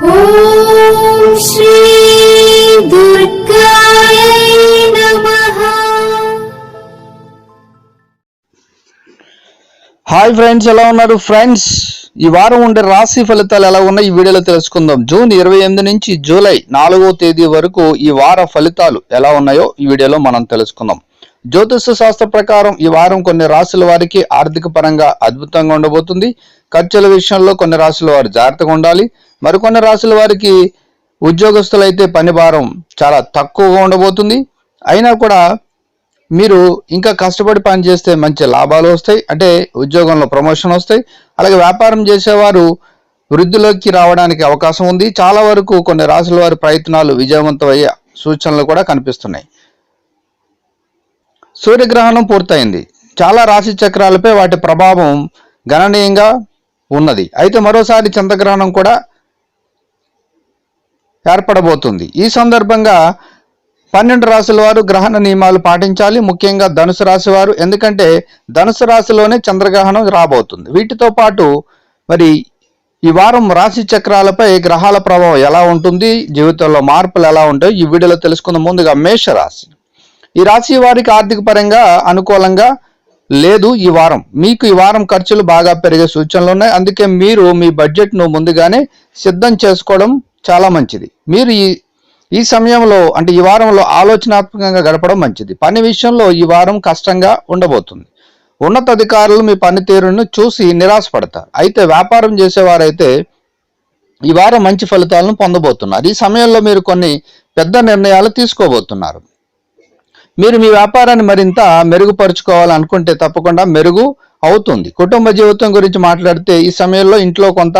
Hi friends ఎలా ఉన్నారు friends? ఈ వారం ఉండే రాశి ఫలితాలు ఎలా ఉన్నాయి? ఈ వీడియోలో తెలుసుకుందాం. జూన్ ఇరవై ఎనిమిది నుంచి జూలై నాలుగో తేదీ వరకు ఈ వార ఫలితాలు ఎలా ఉన్నాయో ఈ వీడియోలో మనం తెలుసుకుందాం. జ్యోతిష శాస్త్ర ప్రకారం ఈ వారం కొన్ని రాశుల వారికి ఆర్థిక పరంగా అద్భుతంగా ఉండబోతుంది. ఖర్చుల విషయంలో కొన్ని రాశుల వారు జాగ్రత్తగా ఉండాలి. మరికొన్ని రాశుల వారికి ఉద్యోగస్తులైతే పని భారం చాలా తక్కువగా ఉండబోతుంది. అయినా కూడా మీరు ఇంకా కష్టపడి పని చేస్తే మంచి లాభాలు వస్తాయి. అంటే ఉద్యోగంలో ప్రమోషన్ వస్తాయి. అలాగే వ్యాపారం చేసేవారు వృద్ధిలోకి రావడానికి అవకాశం ఉంది. చాలా వరకు కొన్ని రాశుల వారి ప్రయత్నాలు విజయవంతమయ్యే సూచనలు కూడా కనిపిస్తున్నాయి. సూర్యగ్రహణం పూర్తయింది. చాలా రాశి చక్రాలపై వాటి ప్రభావం గణనీయంగా ఉన్నది. అయితే మరోసారి చంద్రగ్రహణం కూడా ఏర్పడబోతుంది. ఈ సందర్భంగా పన్నెండు రాశుల వారు గ్రహణ నియమాలు పాటించాలి. ముఖ్యంగా ధనుసు రాశి వారు. ఎందుకంటే ధనుసు రాశిలోనే చంద్రగ్రహణం రాబోతుంది. వీటితో పాటు మరి ఈ వారం రాశి చక్రాలపై గ్రహాల ప్రభావం ఎలా ఉంటుంది? జీవితంలో మార్పులు ఎలా ఉంటాయో ఈ వీడియోలో తెలుసుకున్న ముందుగా మేష రాశి ఈ రాశి వారికి ఆర్థిక పరంగా అనుకూలంగా లేదు ఈ వారం. మీకు ఈ వారం ఖర్చులు బాగా పెరిగే సూచనలు ఉన్నాయి. అందుకే మీరు మీ బడ్జెట్ను ముందుగానే సిద్ధం చేసుకోవడం చాలా మంచిది. మీరు ఈ ఈ సమయంలో అంటే ఈ వారంలో ఆలోచనాత్మకంగా గడపడం మంచిది. పని విషయంలో ఈ వారం కష్టంగా ఉండబోతుంది. ఉన్నతాధికారులు మీ పనితీరును చూసి నిరాశపడతారు. అయితే వ్యాపారం చేసేవారైతే ఈ వారం మంచి ఫలితాలను పొందబోతున్నారు. ఈ సమయంలో మీరు కొన్ని పెద్ద నిర్ణయాలు తీసుకోబోతున్నారు. మీరు మీ వ్యాపారాన్ని మరింత మెరుగుపరుచుకోవాలనుకుంటే తప్పకుండా మెరుగు అవుతుంది. కుటుంబ జీవితం గురించి మాట్లాడితే ఈ సమయంలో ఇంట్లో కొంత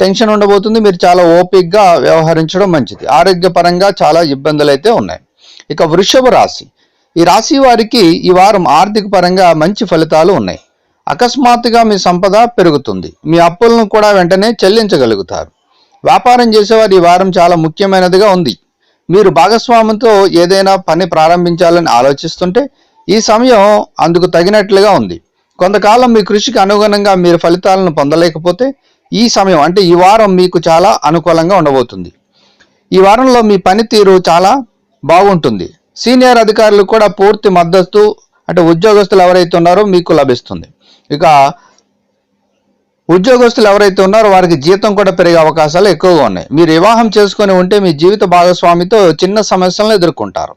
టెన్షన్ ఉండబోతుంది. మీరు చాలా ఓపిక్గా వ్యవహరించడం మంచిది. ఆరోగ్యపరంగా చాలా ఇబ్బందులు అయితే ఉన్నాయి. ఇక వృషభ రాశి. ఈ రాశి వారికి ఈ వారం ఆర్థిక పరంగా మంచి ఫలితాలు ఉన్నాయి. అకస్మాత్తుగా మీ సంపద పెరుగుతుంది. మీ అప్పులను కూడా వెంటనే చెల్లించగలుగుతారు. వ్యాపారం చేసేవారు ఈ వారం చాలా ముఖ్యమైనదిగా ఉంది. మీరు భాగస్వామ్యంతో ఏదైనా పని ప్రారంభించాలని ఆలోచిస్తుంటే ఈ సమయం అందుకు తగినట్లుగా ఉంది. కొంతకాలం మీ కృషికి అనుగుణంగా మీరు ఫలితాలను పొందలేకపోతే ఈ సమయం అంటే ఈ వారం మీకు చాలా అనుకూలంగా ఉండబోతుంది. ఈ వారంలో మీ పనితీరు చాలా బాగుంటుంది. సీనియర్ అధికారులు కూడా పూర్తి మద్దతు అంటే ఉద్యోగస్తులు ఎవరైతే ఉన్నారో మీకు లభిస్తుంది. ఇక ఉద్యోగస్తులు ఎవరైతే ఉన్నారో వారికి జీతం కూడా పెరిగే అవకాశాలు ఎక్కువగా ఉన్నాయి. మీరు వివాహం చేసుకుని ఉంటే మీ జీవిత భాగస్వామితో చిన్న సమస్యలను ఎదుర్కొంటారు.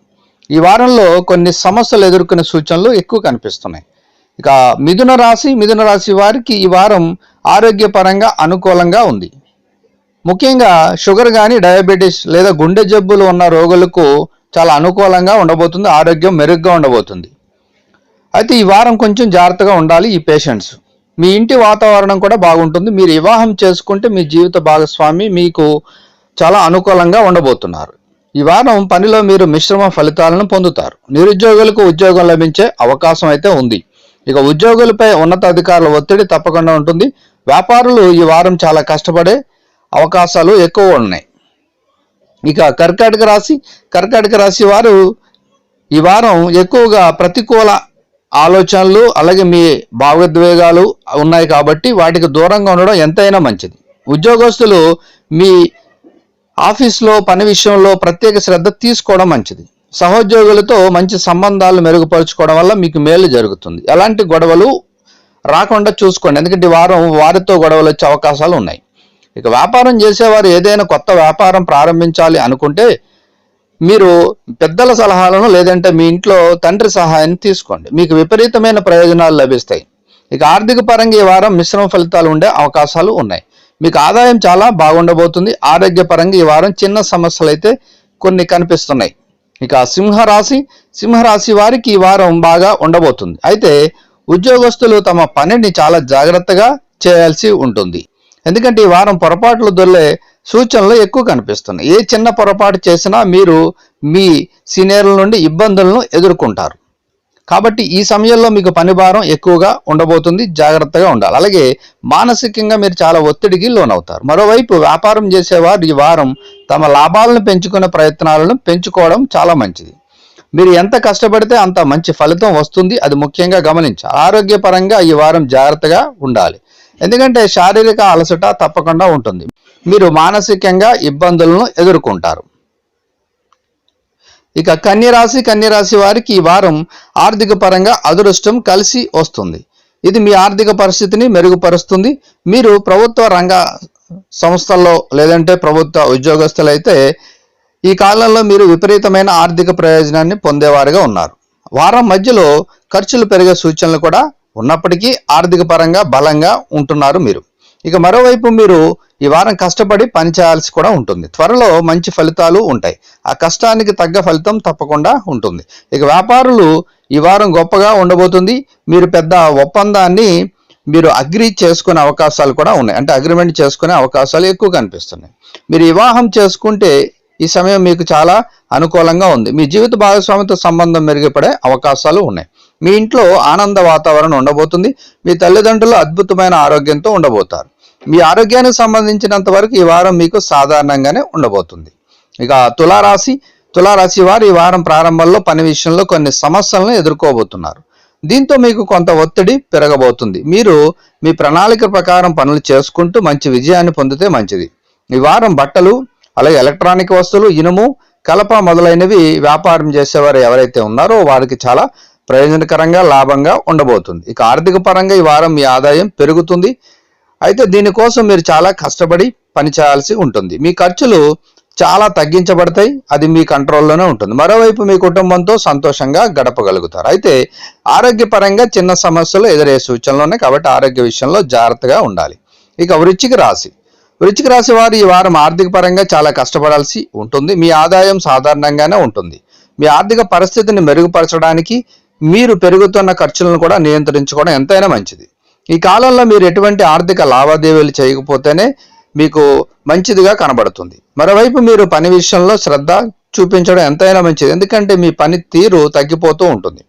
ఈ వారంలో కొన్ని సమస్యలు ఎదుర్కొనే సూచనలు ఎక్కువ కనిపిస్తున్నాయి. ఇక మిథున రాశి మిథున రాశి వారికి ఈ వారం ఆరోగ్యపరంగా అనుకూలంగా ఉంది. ముఖ్యంగా షుగర్ కానీ డయాబెటీస్ లేదా గుండె జబ్బులు ఉన్న రోగులకు చాలా అనుకూలంగా ఉండబోతుంది ఆరోగ్యం మెరుగ్గా ఉండబోతుంది. అయితే ఈ వారం కొంచెం జాగ్రత్తగా ఉండాలి ఈ పేషెంట్స్. మీ ఇంటి వాతావరణం కూడా బాగుంటుంది. మీరు వివాహం చేసుకుంటే మీ జీవిత భాగస్వామి మీకు చాలా అనుకూలంగా ఉండబోతున్నారు. ఈ వారం పనిలో మీరు మిశ్రమ ఫలితాలను పొందుతారు. నిరుద్యోగులకు ఉద్యోగం లభించే అవకాశం అయితే ఉంది. ఇక ఉద్యోగులపై ఉన్నతాధికారుల ఒత్తిడి తప్పకుండా ఉంటుంది. వ్యాపారులు ఈ వారం చాలా కష్టపడే అవకాశాలు ఎక్కువ ఉన్నాయి. ఇక కర్కాటక రాశి కర్కాటక రాశి వారు ఈ వారం ఎక్కువగా ప్రతికూల ఆలోచనలు అలాగే మీ భావోద్వేగాలు ఉన్నాయి కాబట్టి వాటికి దూరంగా ఉండడం ఎంతైనా మంచిది. ఉద్యోగస్తులు మీ ఆఫీస్లో పని విషయంలో ప్రత్యేక శ్రద్ధ తీసుకోవడం మంచిది. సహోద్యోగులతో మంచి సంబంధాలు మెరుగుపరుచుకోవడం వల్ల మీకు మేలు జరుగుతుంది. ఎలాంటి గొడవలు రాకుండా చూసుకోండి. ఎందుకంటే వారం వారితో గొడవలు వచ్చే అవకాశాలు ఉన్నాయి. ఇక వ్యాపారం చేసేవారు ఏదైనా కొత్త వ్యాపారం ప్రారంభించాలి అనుకుంటే మీరు పెద్దల సలహాలను లేదంటే మీ ఇంట్లో తండ్రి సహాయాన్ని తీసుకోండి. మీకు విపరీతమైన ప్రయోజనాలు లభిస్తాయి. ఇక ఆర్థిక పరంగా ఈ వారం మిశ్రమ ఫలితాలు ఉండే అవకాశాలు ఉన్నాయి. మీకు ఆదాయం చాలా బాగుండబోతుంది. ఆరోగ్యపరంగా ఈ వారం చిన్న సమస్యలు అయితే కొన్ని కనిపిస్తున్నాయి. ఇక సింహరాశి సింహరాశి వారికి ఈ వారం బాగా ఉండబోతుంది. అయితే ఉద్యోగస్తులు తమ పనిని చాలా జాగ్రత్తగా చేయాల్సి ఉంటుంది. ఎందుకంటే ఈ వారం పొరపాట్లు దొల్లే సూచనలు ఎక్కువ కనిపిస్తున్నాయి. ఏ చిన్న పొరపాటు చేసినా మీరు మీ సీనియర్ల నుండి ఇబ్బందులను ఎదుర్కొంటారు. కాబట్టి ఈ సమయంలో మీకు పని భారం ఎక్కువగా ఉండబోతుంది. జాగ్రత్తగా ఉండాలి. అలాగే మానసికంగా మీరు చాలా ఒత్తిడికి లోనవుతారు. మరోవైపు వ్యాపారం చేసేవారు ఈ వారం తమ లాభాలను పెంచుకునే ప్రయత్నాలను పెంచుకోవడం చాలా మంచిది. మీరు ఎంత కష్టపడితే అంత మంచి ఫలితం వస్తుంది. అది ముఖ్యంగా గమనించాలి. ఆరోగ్యపరంగా ఈ వారం జాగ్రత్తగా ఉండాలి. ఎందుకంటే శారీరక అలసట తప్పకుండా ఉంటుంది. మీరు మానసికంగా ఇబ్బందులను ఎదుర్కొంటారు. ఇక కన్యరాశి కన్యరాశి వారికి ఈ వారం ఆర్థిక పరంగా అదృష్టం కలిసి వస్తుంది. ఇది మీ ఆర్థిక పరిస్థితిని మెరుగుపరుస్తుంది. మీరు ప్రభుత్వ రంగ సంస్థల్లో లేదంటే ప్రభుత్వ ఉద్యోగస్తులైతే ఈ కాలంలో మీరు విపరీతమైన ఆర్థిక ప్రయోజనాన్ని పొందేవారుగా ఉన్నారు. వారం మధ్యలో ఖర్చులు పెరిగే సూచనలు కూడా ఉన్నప్పటికీ ఆర్థిక పరంగా బలంగా ఉంటున్నారు మీరు. ఇక మరోవైపు మీరు ఈ వారం కష్టపడి పని చేయాల్సి కూడా ఉంటుంది. త్వరలో మంచి ఫలితాలు ఉంటాయి. ఆ కష్టానికి తగ్గ ఫలితం తప్పకుండా ఉంటుంది. ఇక వ్యాపారులు ఈ వారం గొప్పగా ఉండబోతుంది. మీరు పెద్ద ఒప్పందాన్ని మీరు అగ్రి చేసుకునే అవకాశాలు కూడా ఉన్నాయి. అంటే అగ్రిమెంట్ చేసుకునే అవకాశాలు ఎక్కువ కనిపిస్తున్నాయి. మీరు వివాహం చేసుకుంటే ఈ సమయం మీకు చాలా అనుకూలంగా ఉంది. మీ జీవిత భాగస్వామితో సంబంధం మెరుగుపడే అవకాశాలు ఉన్నాయి. మీ ఇంట్లో ఆనంద వాతావరణం ఉండబోతుంది. మీ తల్లిదండ్రులు అద్భుతమైన ఆరోగ్యంతో ఉండబోతారు. మీ ఆరోగ్యానికి సంబంధించినంత వరకు ఈ వారం మీకు సాధారణంగానే ఉండబోతుంది. ఇక తులారాశి తులారాశి వారు ఈ వారం ప్రారంభంలో పని విషయంలో కొన్ని సమస్యలను ఎదుర్కోబోతున్నారు. దీంతో మీకు కొంత ఒత్తిడి పెరగబోతుంది. మీరు మీ ప్రణాళిక ప్రకారం పనులు చేసుకుంటూ మంచి విజయాన్ని పొందితే మంచిది. ఈ వారం బట్టలు అలాగే ఎలక్ట్రానిక్ వస్తువులు ఇనుము కలప మొదలైనవి వ్యాపారం చేసేవారు ఎవరైతే ఉన్నారో వారికి చాలా ప్రయోజనకరంగా లాభంగా ఉండబోతుంది. ఇక ఆర్థిక పరంగా ఈ వారం మీ ఆదాయం పెరుగుతుంది. అయితే దీనికోసం మీరు చాలా కష్టపడి పని చేయాల్సి ఉంటుంది. మీ ఖర్చులు చాలా తగ్గించబడతాయి. అది మీ కంట్రోల్లోనే ఉంటుంది. మరోవైపు మీ కుటుంబంతో సంతోషంగా గడపగలుగుతారు. అయితే ఆరోగ్యపరంగా చిన్న సమస్యలు ఎదురయ్యే సూచనలు ఉన్నాయి కాబట్టి ఆరోగ్య విషయంలో జాగ్రత్తగా ఉండాలి. ఇక వృచ్చిక రాశి. వృచ్చిక రాశి వారు ఈ వారం ఆర్థిక పరంగా చాలా కష్టపడాల్సి ఉంటుంది. మీ ఆదాయం సాధారణంగానే ఉంటుంది. మీ ఆర్థిక పరిస్థితిని మెరుగుపరచడానికి మీరు పెరుగుతున్న ఖర్చులను కూడా నియంత్రించుకోవడం ఎంతైనా మంచిది. ఈ కాలంలో మీరు ఎటువంటి ఆర్థిక లావాదేవీలు చేయకపోతేనే మీకు మంచిదిగా కనబడుతుంది. మరోవైపు మీరు పని విషయంలో శ్రద్ధ చూపించడం ఎంతైనా మంచిది. ఎందుకంటే మీ పని తీరు తగ్గిపోతూ ఉంటుంది.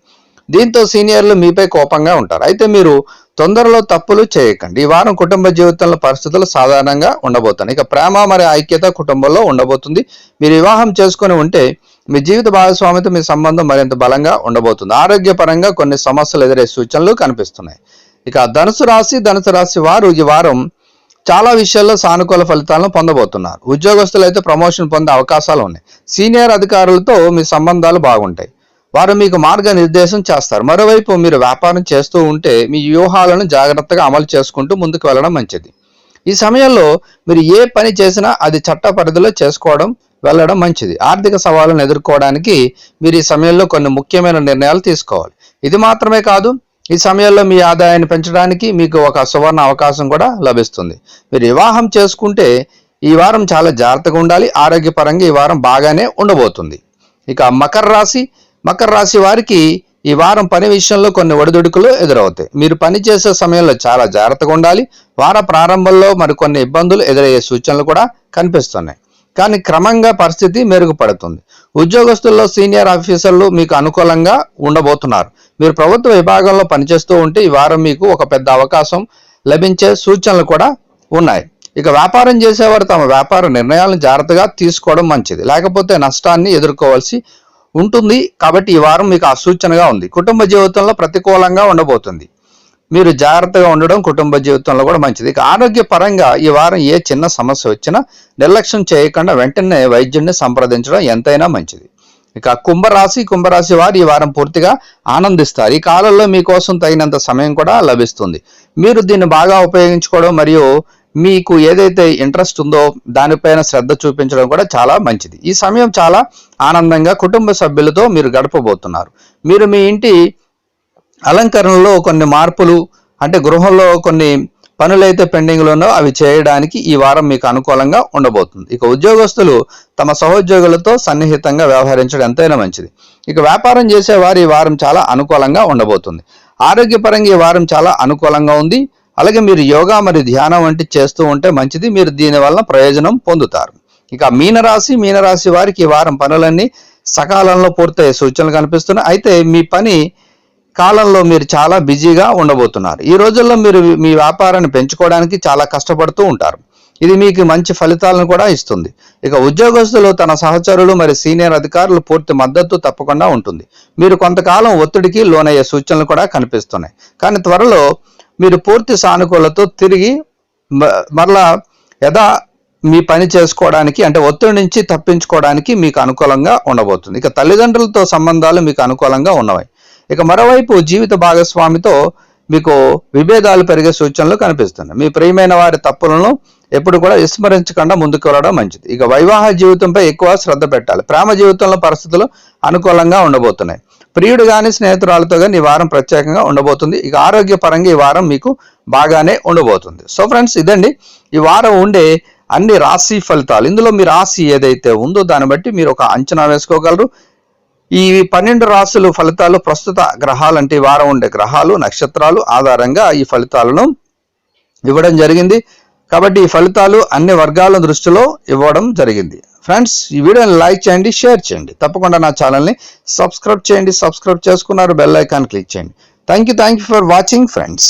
దీంతో సీనియర్లు మీపై కోపంగా ఉంటారు. అయితే మీరు తొందరలో తప్పులు చేయకండి. ఈ వారం కుటుంబ జీవితంలో పరిస్థితులు సాధారణంగా ఉండబోతున్నాయి. ఇక ప్రేమ మరియు ఐక్యత కుటుంబంలో ఉండబోతుంది. మీరు వివాహం చేసుకొని ఉంటే మీ జీవిత భాగస్వామితో మీ సంబంధం మరింత బలంగా ఉండబోతుంది. ఆరోగ్యపరంగా కొన్ని సమస్యలు ఎదురే సూచనలు కనిపిస్తున్నాయి. ఇక ధనుసు రాశి ధనుసు రాశి వారు ఈ వారం చాలా విషయాల్లో సానుకూల ఫలితాలను పొందబోతున్నారు. ఉద్యోగస్తులు అయితే ప్రమోషన్ పొందే అవకాశాలు ఉన్నాయి. సీనియర్ అధికారులతో మీ సంబంధాలు బాగుంటాయి. వారు మీకు మార్గనిర్దేశం చేస్తారు. మరోవైపు మీరు వ్యాపారం చేస్తూ ఉంటే మీ వ్యూహాలను జాగ్రత్తగా అమలు చేసుకుంటూ ముందుకు వెళ్ళడం మంచిది. ఈ సమయంలో మీరు ఏ పని చేసినా అది చట్ట పరిధిలో చేసుకోవడం వెళ్ళడం మంచిది. ఆర్థిక సవాళ్ళను ఎదుర్కోవడానికి మీరు ఈ సమయంలో కొన్ని ముఖ్యమైన నిర్ణయాలు తీసుకోవాలి. ఇది మాత్రమే కాదు ఈ సమయంలో మీ ఆదాయాన్ని పెంచడానికి మీకు ఒక సువర్ణ అవకాశం కూడా లభిస్తుంది. మీరు వివాహం చేసుకుంటే ఈ వారం చాలా జాగ్రత్తగా ఉండాలి. ఆరోగ్యపరంగా ఈ వారం బాగానే ఉండబోతుంది. ఇక మకర రాశి మకర రాశి వారికి ఈ వారం పని విషయంలో కొన్ని ఒడిదుడుకులు ఎదురవుతాయి. మీరు పని చేసే సమయంలో చాలా జాగ్రత్తగా ఉండాలి. వార ప్రారంభంలో మరికొన్ని ఇబ్బందులు ఎదురయ్యే సూచనలు కూడా కనిపిస్తున్నాయి. కానీ క్రమంగా పరిస్థితి మెరుగుపడుతుంది. ఉద్యోగస్తుల్లో సీనియర్ ఆఫీసర్లు మీకు అనుకూలంగా ఉండబోతున్నారు. మీరు ప్రభుత్వ విభాగంలో పనిచేస్తూ ఉంటే ఈ వారం మీకు ఒక పెద్ద అవకాశం లభించే సూచనలు కూడా ఉన్నాయి. ఇక వ్యాపారం చేసేవారు తమ వ్యాపార నిర్ణయాలను జాగ్రత్తగా తీసుకోవడం మంచిది. లేకపోతే నష్టాన్ని ఎదుర్కోవాల్సి ఉంటుంది. కాబట్టి ఈ వారం మీకు ఆ సూచనగా ఉంది. కుటుంబ జీవితంలో ప్రతికూలంగా ఉండబోతుంది. మీరు జాగ్రత్తగా ఉండడం కుటుంబ జీవితంలో కూడా మంచిది. ఇక ఆరోగ్య పరంగా ఈ వారం ఏ చిన్న సమస్య వచ్చినా నిర్లక్ష్యం చేయకుండా వెంటనే వైద్యుడిని సంప్రదించడం ఎంతైనా మంచిది. ఇక కుంభరాశి కుంభరాశి వారు ఈ వారం పూర్తిగా ఆనందిస్తారు. ఈ కాలంలో మీకోసం తగినంత సమయం కూడా లభిస్తుంది. మీరు దీన్ని బాగా ఉపయోగించుకోవడం మరియు మీకు ఏదైతే ఇంట్రెస్ట్ ఉందో దానిపైన శ్రద్ధ చూపించడం కూడా చాలా మంచిది. ఈ సమయం చాలా ఆనందంగా కుటుంబ సభ్యులతో మీరు గడపబోతున్నారు. మీరు మీ ఇంటి అలంకరణలో కొన్ని మార్పులు అంటే గృహంలో కొన్ని పనులైతే పెండింగ్లో ఉన్నో అవి చేయడానికి ఈ వారం మీకు అనుకూలంగా ఉండబోతుంది. ఇక ఉద్యోగస్తులు తమ సహోద్యోగులతో సన్నిహితంగా వ్యవహరించడం ఎంతైనా మంచిది. ఇక వ్యాపారం చేసే వారు ఈ వారం చాలా అనుకూలంగా ఉండబోతుంది. ఆరోగ్యపరంగా ఈ వారం చాలా అనుకూలంగా ఉంది. అలాగే మీరు యోగా మరియు ధ్యానం వంటి చేస్తూ ఉంటే మంచిది. మీరు దీని వలన ప్రయోజనం పొందుతారు. ఇక మీనరాశి మీనరాశి వారికి ఈ వారం పనులన్నీ సకాలంలో పూర్తయ్యే సూచనలు కనిపిస్తున్నాయి. అయితే మీ పని కాలంలో మీరు చాలా బిజీగా ఉండబోతున్నారు. ఈ రోజుల్లో మీరు మీ వ్యాపారాన్ని పెంచుకోవడానికి చాలా కష్టపడుతూ ఉంటారు. ఇది మీకు మంచి ఫలితాలను కూడా ఇస్తుంది. ఇక ఉద్యోగస్తులు తన సహచరులు మరి సీనియర్ అధికారులు పూర్తి మద్దతు తప్పకుండా ఉంటుంది. మీరు కొంతకాలం ఒత్తిడికి లోనయ్యే సూచనలు కూడా కనిపిస్తున్నాయి. కానీ త్వరలో మీరు పూర్తి సానుకూలతో తిరిగి మ- మరలా యథా మీ పని చేసుకోవడానికి అంటే ఒత్తిడి నుంచి తప్పించుకోవడానికి మీకు అనుకూలంగా ఉండబోతుంది. ఇక తల్లిదండ్రులతో సంబంధాలు మీకు అనుకూలంగా ఉన్నవి. ఇక మరోవైపు జీవిత భాగస్వామితో మీకు విభేదాలు పెరిగే సూచనలు కనిపిస్తున్నాయి. మీ ప్రియమైన వారి తప్పులను ఎప్పుడు కూడా విస్మరించకుండా ముందుకు వెళ్ళడం మంచిది. ఇక వైవాహ జీవితంపై ఎక్కువ శ్రద్ధ పెట్టాలి. ప్రేమ జీవితంలో పరిస్థితులు అనుకూలంగా ఉండబోతున్నాయి. ప్రియుడు కానీ స్నేహితురాలతో కానీ ఈ వారం ప్రత్యేకంగా ఉండబోతుంది. ఇక ఆరోగ్యపరంగా ఈ వారం మీకు బాగానే ఉండబోతుంది. సో ఫ్రెండ్స్ ఇదండి. ఈ వారం ఉండే అన్ని రాశి ఫలితాలు. ఇందులో మీ రాశి ఏదైతే ఉందో దాన్ని బట్టి మీరు ఒక అంచనా వేసుకోగలరు. ఈ పన్నెండు రాశులు ఫలితాలు ప్రస్తుత గ్రహాలు అంటే వారం ఉండే గ్రహాలు నక్షత్రాలు ఆధారంగా ఈ ఫలితాలను ఇవ్వడం జరిగింది. కాబట్టి ఈ ఫలితాలు అన్ని వర్గాల దృష్టిలో ఇవ్వడం జరిగింది. ఫ్రెండ్స్ ఈ వీడియోని లైక్ చేయండి షేర్ చేయండి. తప్పకుండా నా ఛానల్ని సబ్స్క్రైబ్ చేయండి. సబ్స్క్రైబ్ చేసుకున్నారు బెల్ ఐకాన్ క్లిక్ చేయండి. Thank you thank you for watching friends.